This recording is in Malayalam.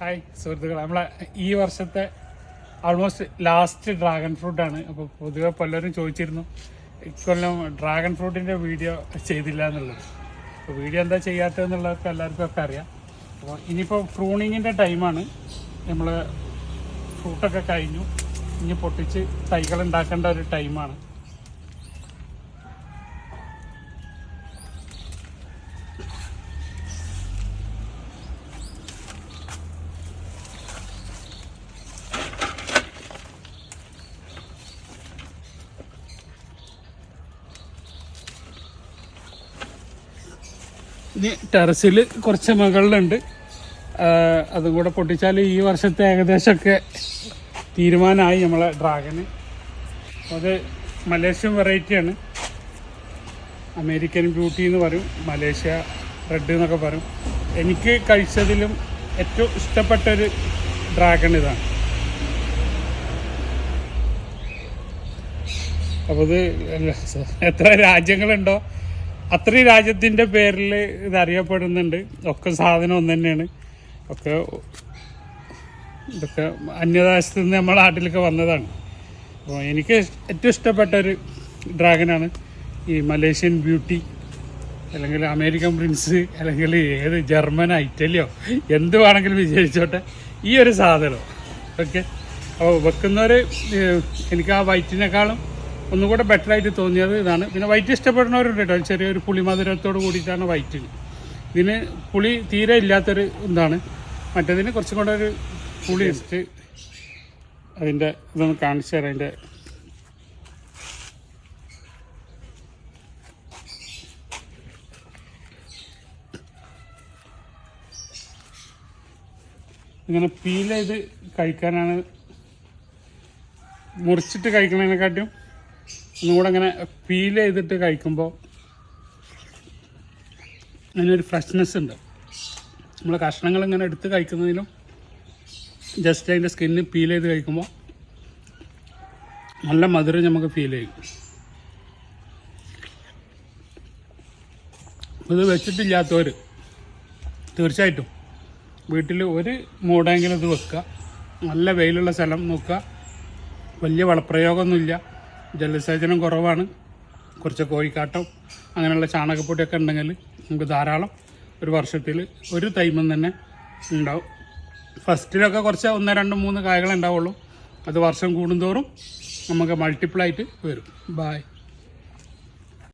ഹായ് സുഹൃത്തുക്കളെ. നമ്മളെ ഈ വർഷത്തെ ആൾമോസ്റ്റ് ലാസ്റ്റ് ഡ്രാഗൺ ഫ്രൂട്ട് ആണ്. അപ്പോൾ പൊതുവെ പലരും ചോദിച്ചിരുന്നു ഇക്കൊല്ലം ഡ്രാഗൺ ഫ്രൂട്ടിന്റെ വീഡിയോ ചെയ്തില്ല എന്നുള്ളത്. അപ്പോൾ വീഡിയോ എന്താ ചെയ്യാത്തതെന്നുള്ളതൊക്കെ എല്ലാവർക്കും ഒക്കെ അറിയാം. അപ്പോൾ ഇനിയിപ്പോൾ പ്രൂണിങ്ങിന്റെ ടൈമാണ് നമ്മൾ ഫ്രൂട്ടൊക്കെ കഴിഞ്ഞു. ഇനി പൊട്ടിച്ച് തൈകൾ ഉണ്ടാക്കേണ്ട ഒരു ടൈമാണ് ഇനി ടെറസിൽ കുറച്ച് മുകളിലുണ്ട്. അതും കൂടെ പൊട്ടിച്ചാൽ ഈ വർഷത്തെ ഏകദേശമൊക്കെ തീരുമാനമായി നമ്മളെ ഡ്രാഗന്. അത് മലേഷ്യൻ വെറൈറ്റിയാണ് അമേരിക്കൻ ബ്യൂട്ടി എന്ന് പറയും മലേഷ്യ റെഡ് എന്നൊക്കെ പറയും. എനിക്ക് കഴിച്ചതിലും ഏറ്റവും ഇഷ്ടപ്പെട്ടൊരു ഡ്രാഗൺ ഇതാണ്. അപ്പോൾ ഇത് എത്ര രാജ്യങ്ങളുണ്ടോ? അത്രയും രാജ്യത്തിന്റെ പേരിൽ ഇത് അറിയപ്പെടുന്നുണ്ട്. ഒക്കെ സാധനം ഒന്ന് തന്നെയാണ്. ഒക്കെ ഇതൊക്കെ അന്യദേശത്ത് നിന്ന് നമ്മളെ നാട്ടിലൊക്കെ വന്നതാണ്. അപ്പോൾ എനിക്ക് ഏറ്റവും ഇഷ്ടപ്പെട്ട ഒരു ഡ്രാഗനാണ് ഈ മലേഷ്യൻ ബ്യൂട്ടി അല്ലെങ്കിൽ അമേരിക്കൻ പ്രിൻസ് അല്ലെങ്കിൽ ഏത് ജർമ്മനോ ഇറ്റലിയോ എന്ത് വേണമെങ്കിലും വിചാരിച്ചോട്ടെ ഈ ഒരു സാധനം ഓക്കെ? അപ്പോൾ വെക്കുന്നവർ എനിക്ക് ആ വൈറ്റിനേക്കാളും ഒന്നുകൂടെ ബെറ്റർ ആയിട്ട് തോന്നിയത് ഇതാണ്. പിന്നെ വൈറ്റ് ഇഷ്ടപ്പെടുന്നവരുണ്ട് കേട്ടോ. ചെറിയൊരു പുളി മധുരത്തോട് കൂടിയിട്ടാണ് വൈറ്റിന് ഇതിന് പുളി തീരെ ഇല്ലാത്തൊരു ഇതാണ്. മറ്റേതിന് കുറച്ചും കൂടെ ഒരു പുളി ഇട്ട് അതിന്റെ ഇതൊന്ന് കാണിച്ചു തരാം അതിന്റെ ഇങ്ങനെ പീൽ ചെയ്ത് കഴിക്കാനാണ്. മുറിച്ചിട്ട് കഴിക്കുന്നതിനെക്കാട്ടും ഒന്നും അങ്ങനെ ഫീൽ ചെയ്തിട്ട് കഴിക്കുമ്പോൾ അതിനൊരു ഫ്രഷ്നെസ് ഉണ്ട്. നമ്മൾ കഷ്ണങ്ങൾ ഇങ്ങനെ എടുത്ത് കഴിക്കുന്നതിലും ജസ്റ്റ് അതിന്റെ സ്കിന്ന് പീൽ ചെയ്ത് കഴിക്കുമ്പോൾ നല്ല മധുരം നമുക്ക് ഫീൽ ചെയ്യും. ഇത് വെച്ചിട്ടില്ലാത്തവർ തീർച്ചയായിട്ടും വീട്ടിൽ ഒരു മൂടെങ്കിലും ഇത് വെക്കുക. നല്ല വെയിലുള്ള സ്ഥലം നോക്കുക. വലിയ വളപ്രയോഗമൊന്നുമില്ല. ജലസേചനം കുറവാണ്. കുറച്ച് കോഴിക്കാട്ടം അങ്ങനെയുള്ള ചാണകപ്പൊടിയൊക്കെ ഉണ്ടെങ്കിൽ നമുക്ക് ധാരാളം ഒരു വർഷത്തിൽ ഒരു തൈമം തന്നെ ഉണ്ടാവും. ഫസ്റ്റിലൊക്കെ കുറച്ച് ഒന്ന് രണ്ട് മൂന്ന് കായകൾ ഉണ്ടാവുള്ളൂ. അത് വർഷം കൂടുന്തോറും നമുക്ക് മൾട്ടിപ്പിൾ ആയിട്ട് വരും. ബായ്